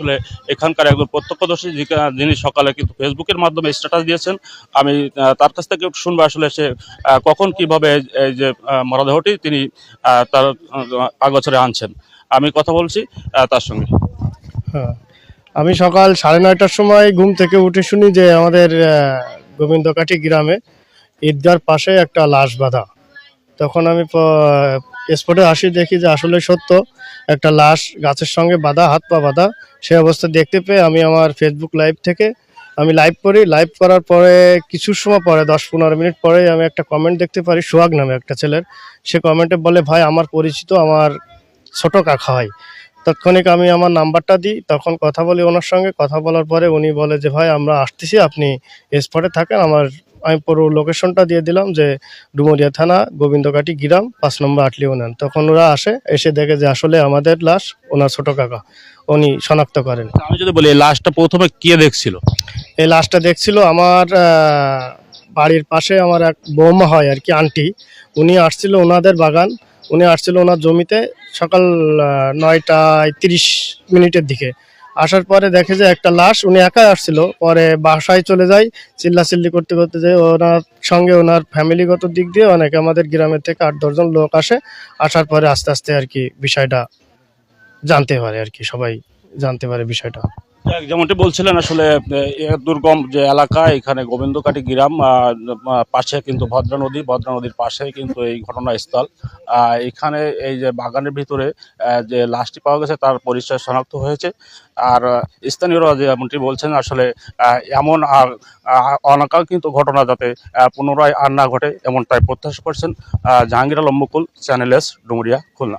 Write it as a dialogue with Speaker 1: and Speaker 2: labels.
Speaker 1: আসলে এখানকার একজন প্রত্যক্ষদর্শী যিনি- সকালে কিন্তু ফেসবুকের মাধ্যমে স্ট্যাটাস দিয়েছেন, আমি তার কাছ থেকে শুনব আসলে সে কখন কীভাবে এই- যে মরদেহটি তিনি তার আগোচরে আনছেন। আমি কথা বলছি তার সঙ্গে।
Speaker 2: হ্যাঁ। আমি সকাল সাড়ে নয়টার সময় ঘুম থেকে উঠে শুনি যে আমাদের গোবিন্দকাঠি গ্রামে ঈদগার পাশে একটা লাশ বাঁধা। তখন আমি স্পটে আসি, দেখি যে আসলে সত্য। একটা লাশ গাছের সঙ্গে বাঁধা, হাত পা বাঁধা, সে অবস্থা দেখতে পেয়ে আমি আমার ফেসবুক লাইভ থেকে আমি লাইভ করি। লাইভ করার পরে, কিছু সময় পরে, দশ পনেরো মিনিট পরে আমি একটা কমেন্ট দেখতে পারি, সোহাগ নামে একটা ছেলের। সে কমেন্টে বলে, ভাই, আমার পরিচিত, আমার ছোট কাকা হয় তৎক্ষণিক আমি আমার নাম্বারটা দিই, তখন কথা বলি ওনার সঙ্গে। কথা বলার পরে উনি বলে যে, ভাই, আমরা আসতেছি, আপনি স্পটে থাকেন, আমার আমি পুরো লোকেশনটা দিয়ে দিলাম যে ডুমুরিয়া থানা গোবিন্দকাটি গ্রাম পাঁচ নম্বর আটলি উনান তখন ওরা আসে এসে দেখে যে আসলে আমাদের লাশ ওনার ছোট কাকা উনি শনাক্ত করেন।
Speaker 1: আমি যদি বলি এই লাশটা প্রথমে কে দেখছিল?
Speaker 2: এই লাশটা দেখছিল আমার বাড়ির পাশে আমার এক বৌমা হয় আর কি আন্টি। উনি আসছিল ওনাদের বাগান উনি আসছিল ওনার জমিতে সকাল নয়টায় তিরিশ মিনিটের দিকে। আসার পরে দেখে যে একটা লাশ, উনি একাই আসছিল। পরে বাসায় চলে যায় চিল্লাচিল্লি করতে করতে যে ওনার সঙ্গে ওনার ফ্যামিলিগত দিক দিয়ে অনেকে আমাদের গ্রামের থেকে আট দশজন লোক আসে। আসার পরে আস্তে আস্তে আর কি বিষয়টা জানতে পারে আর কি, সবাই জানতে পারে বিষয়টা।
Speaker 1: যেমনটি বলছিলেন, আসলে দুর্গম যে এলাকা, এখানে গোবিন্দকাটি গ্রাম পাশে কিন্তু ভদ্রা নদী, ভদ্রা নদীর পাশে কিন্তু এই ঘটনাস্থল। এখানে এই যে বাগানের ভিতরে যে লাশটি পাওয়া গেছে, তার পরিচয় শনাক্ত হয়েছে। আর, স্থানীয়রা যেমনটি বলছেন, আসলে এমন আর অনাকাঙ্ক্ষিত ঘটনা যাতে পুনরায় আর না ঘটে, এমনটাই প্রত্যাশা করছেন জাহাঙ্গীর আলম মুকুল, চ্যানেল এস, ডুমুরিয়া, খুলনা।